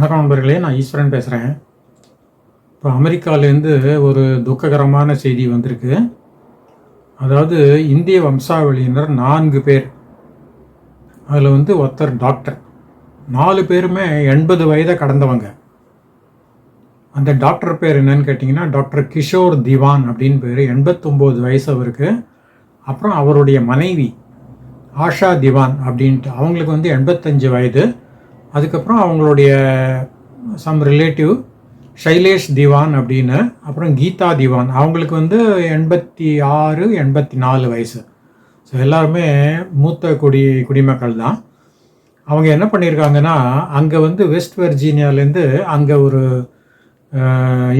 வணக்கம் நண்பர்களே நான் ஈஸ்வரன் பேசுகிறேன் இப்போ அமெரிக்காவிலேருந்து ஒரு துக்ககரமான செய்தி வந்திருக்கு. அதாவது இந்திய வம்சாவளியினர் நான்கு பேர். அதில் வந்து ஒருத்தர் டாக்டர். நாலு பேருமே எண்பது வயதை கடந்தவங்க. அந்த டாக்டர் பேர் என்னன்னு கேட்டிங்கன்னா டாக்டர் கிஷோர் திவான் அப்படின்னு பேர். எண்பத்தொம்போது வயசு அவருக்கு. அப்புறம் அவருடைய மனைவி ஆஷா திவான் அப்படின்ட்டு. அவங்களுக்கு வந்து எண்பத்தஞ்சு வயது. அதுக்கப்புறம் அவங்களுடைய சம் ரிலேட்டிவ் ஷைலேஷ் திவான் அப்படின்னு அப்புறம் கீதா திவான் அவங்களுக்கு வந்து எண்பத்தி ஆறு எண்பத்தி நாலு வயசு. ஸோ எல்லாருமே மூத்த குடி குடிமக்கள் தான். அவங்க என்ன பண்ணியிருக்காங்கன்னா அங்கே வந்து வெஸ்ட் வெர்ஜீனியாலேருந்து அங்கே ஒரு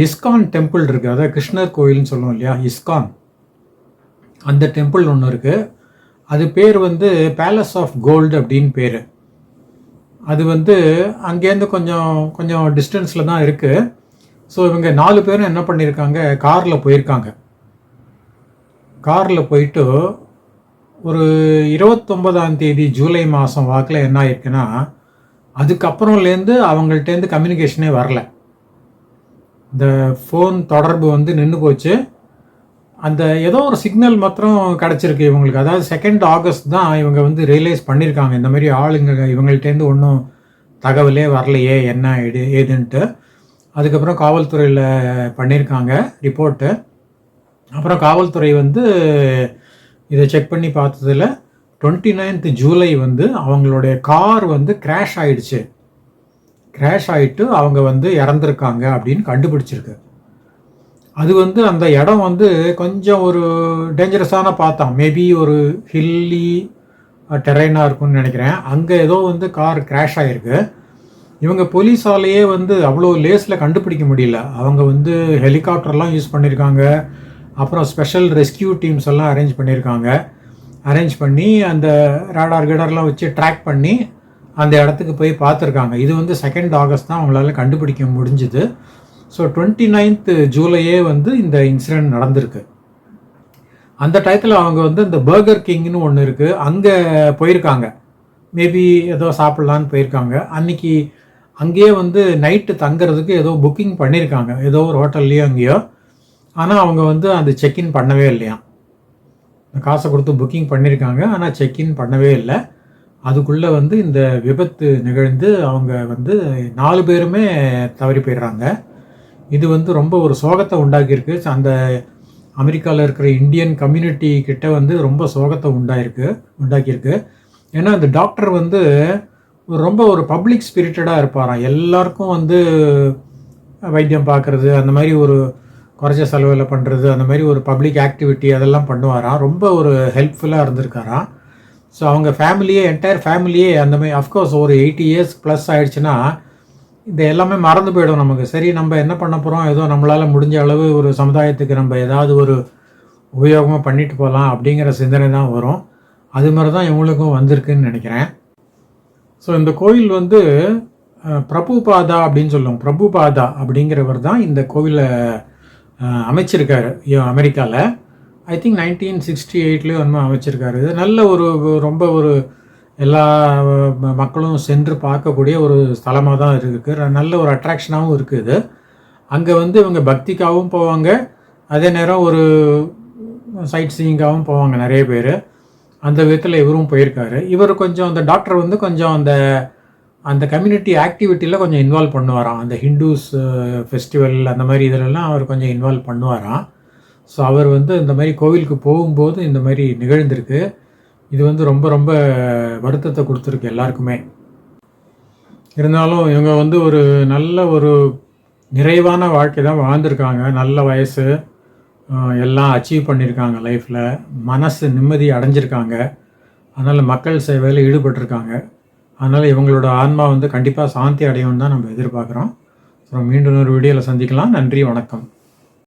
இஸ்கான் டெம்பிள் இருக்குது அதாவது கிருஷ்ணர் கோயில்னு சொல்லுவோம் இல்லையா இஸ்கான் அந்த டெம்பிள் ஒன்று இருக்குது அது பேர் வந்து பேலஸ் ஆஃப் கோல்டு அப்படின்னு பேர். அது வந்து அங்கேருந்து கொஞ்சம் கொஞ்சம் டிஸ்டன்ஸில் தான் இருக்குது ஸோ இவங்க நாலு பேரும் என்ன பண்ணியிருக்காங்க? காரில் போயிருக்காங்க. காரில் போயிட்டு ஒரு இருபத்தொன்பதாம் தேதி ஜூலை மாதம் வாக்கில் என்ன ஆயிருக்குன்னா அதுக்கப்புறம்லேருந்து அவங்கள்ட்டேருந்து கம்யூனிகேஷனே வரல. இந்த ஃபோன் தொடர்பு வந்து நின்று போச்சு. அந்த ஏதோ ஒரு சிக்னல் மாத்திரம் கிடச்சிருக்கு இவங்களுக்கு. அதாவது செகண்ட் ஆகஸ்ட் தான் இவங்க வந்து ரியலைஸ் பண்ணியிருக்காங்க இந்த மாதிரி ஆளுங்க இவங்கள்ட்டேருந்து ஒன்றும் தகவலே வரலையே என்ன ஏது ஏதுன்ட்டு. அதுக்கப்புறம் காவல்துறையில் பண்ணியிருக்காங்க ரிப்போர்ட்டு அப்புறம் காவல்துறை வந்து இதை செக் பண்ணி பார்த்ததுல டுவெண்ட்டி நைன்த் ஜூலை வந்து அவங்களுடைய கார் வந்து கிராஷ் ஆயிடுச்சு. கிராஷ் ஆகிட்டு அவங்க வந்து இறந்துருக்காங்க அப்படின்னு கண்டுபிடிச்சிருக்கு. அது வந்து அந்த இடம் வந்து கொஞ்சம் ஒரு டேஞ்சரஸான பார்த்தான் மேபி ஒரு ஹில்லி டெரைனாக இருக்கும்னு நினைக்கிறேன். அங்கே ஏதோ வந்து கார் கிராஷ் ஆகிருக்கு இவங்க போலீஸாலேயே வந்து அவ்வளோ லேஸில் கண்டுபிடிக்க முடியல. அவங்க வந்து ஹெலிகாப்டர்லாம் யூஸ் பண்ணியிருக்காங்க அப்புறம் ஸ்பெஷல் ரெஸ்கியூ டீம்ஸ் எல்லாம் அரேஞ்ச் பண்ணியிருக்காங்க அரேஞ்ச் பண்ணி அந்த ரேடார் கிடார்லாம் வச்சு ட்ராக் பண்ணி அந்த இடத்துக்கு போய் பார்த்துருக்காங்க. இது வந்து செகண்ட் ஆகஸ்ட் தான் அவங்களால கண்டுபிடிக்க முடிஞ்சுது. ஸோ டுவெண்ட்டி நைன்த்து ஜூலையே வந்து இந்த இன்சிடென்ட் நடந்திருக்கு. அந்த டயத்தில் அவங்க வந்து இந்த பர்கர் கிங்னு ஒன்று இருக்குது அங்கே போயிருக்காங்க. மேபி ஏதோ சாப்பிட்லான்னு போயிருக்காங்க. அன்னைக்கு அங்கேயே வந்து நைட்டு தங்குறதுக்கு ஏதோ புக்கிங் பண்ணியிருக்காங்க ஏதோ ஒரு ஹோட்டல்லையோ அங்கேயோ. ஆனால் அவங்க வந்து அந்த செக்இன் பண்ணவே இல்லையா? இந்த காசை கொடுத்து புக்கிங் பண்ணியிருக்காங்க ஆனால் செக்இன் பண்ணவே இல்லை. அதுக்குள்ளே வந்து இந்த விபத்து நிகழ்ந்து அவங்க வந்து நாலு பேருமே தவறி போயிடுறாங்க. இது வந்து ரொம்ப ஒரு சோகத்தை உண்டாக்கியிருக்கு. அந்த அமெரிக்காவில் இருக்கிற இந்தியன் கம்யூனிட்டி கிட்ட வந்து ரொம்ப சோகத்தை உண்டாயிருக்கு உண்டாக்கியிருக்கு. ஏன்னா அந்த டாக்டர் வந்து ரொம்ப ஒரு பப்ளிக் ஸ்பிரிட்டடாக இருப்பாராம் எல்லாருக்கும் வந்து வைத்தியம் பார்க்குறது அந்த மாதிரி ஒரு குறைச்ச செலவில் பண்ணுறது அந்த மாதிரி ஒரு பப்ளிக் ஆக்டிவிட்டி அதெல்லாம் பண்ணுவாராம் ரொம்ப ஒரு ஹெல்ப்ஃபுல்லாக இருந்திருக்காராம் ஸோ அவங்க ஃபேமிலியே என்டையர் ஃபேமிலியே அந்த மாதிரி அஃப்கோர்ஸ் ஒரு எயிட்டி இயர்ஸ் ப்ளஸ் ஆயிடுச்சுன்னா இந்த எல்லாமே மறந்து போயிடும் நமக்கு. சரி நம்ம என்ன பண்ண போகிறோம் ஏதோ நம்மளால் முடிஞ்ச அளவு ஒரு சமுதாயத்துக்கு நம்ம ஏதாவது ஒரு உபயோகமாக பண்ணிட்டு போகலாம் அப்படிங்கிற சிந்தனை தான் வரும். அது மாதிரி தான் இவங்களுக்கும் வந்திருக்குன்னு நினைக்கிறேன். ஸோ இந்த கோயில் வந்து பிரபுபாதா அப்படின்னு சொல்லுவோம். பிரபுபாதா அப்படிங்கிறவர் தான் இந்த கோவிலை அமைச்சிருக்காரு. அமெரிக்காவில் ஐ திங்க் நைன்டீன் சிக்ஸ்டி எயிட்லேயும் வந்து அமைச்சிருக்காரு. இது நல்ல ஒரு ரொம்ப ஒரு எல்லா ம- மக்களும் சென்று பார்க்கக்கூடிய ஒரு ஸ்தலமாக தான் இருக்குது நல்ல ஒரு அட்ராக்ஷனாகவும் இருக்குது அங்கே வந்து இவங்க பக்திக்காகவும் போவாங்க. அதே நேரம் ஒரு சைட் சீயிங்காகவும் போவாங்க நிறைய பேர். அந்த விதத்தில் இவரும் போயிருக்காரு. இவர் கொஞ்சம் அந்த டாக்டர் வந்து கொஞ்சம் அந்த அந்த கம்யூனிட்டி ஆக்டிவிட்டியில் கொஞ்சம் இன்வால்வ் பண்ணுவாராம். அந்த ஹிந்துஸ் ஃபெஸ்டிவல் அந்த மாதிரி இதிலெல்லாம் அவர் கொஞ்சம் இன்வால்வ் பண்ணுவாராம். ஸோ அவர் வந்து இந்த மாதிரி கோவிலுக்கு போகும்போது இந்த மாதிரி நிகழ்ந்திருக்கு. இது வந்து ரொம்ப ரொம்ப வருத்தத்தை கொடுத்துருக்கு எல்லாருக்குமே. இருந்தாலும் இவங்க வந்து ஒரு நல்ல ஒரு நிறைவான வாழ்க்கை தான் வாழ்ந்திருக்காங்க. நல்ல வயசு எல்லாம் அச்சீவ் பண்ணியிருக்காங்க லைஃப்பில் மனசு நிம்மதி அடைஞ்சிருக்காங்க. அதனால் மக்கள் சேவையில் ஈடுபட்டிருக்காங்க. அதனால் இவங்களோட ஆன்மா வந்து கண்டிப்பாக சாந்தி அடையும்னு தான் நம்ம எதிர்பார்க்குறோம். அப்புறம் மீண்டும் ஒரு வீடியோவில் சந்திக்கலாம். நன்றி வணக்கம்.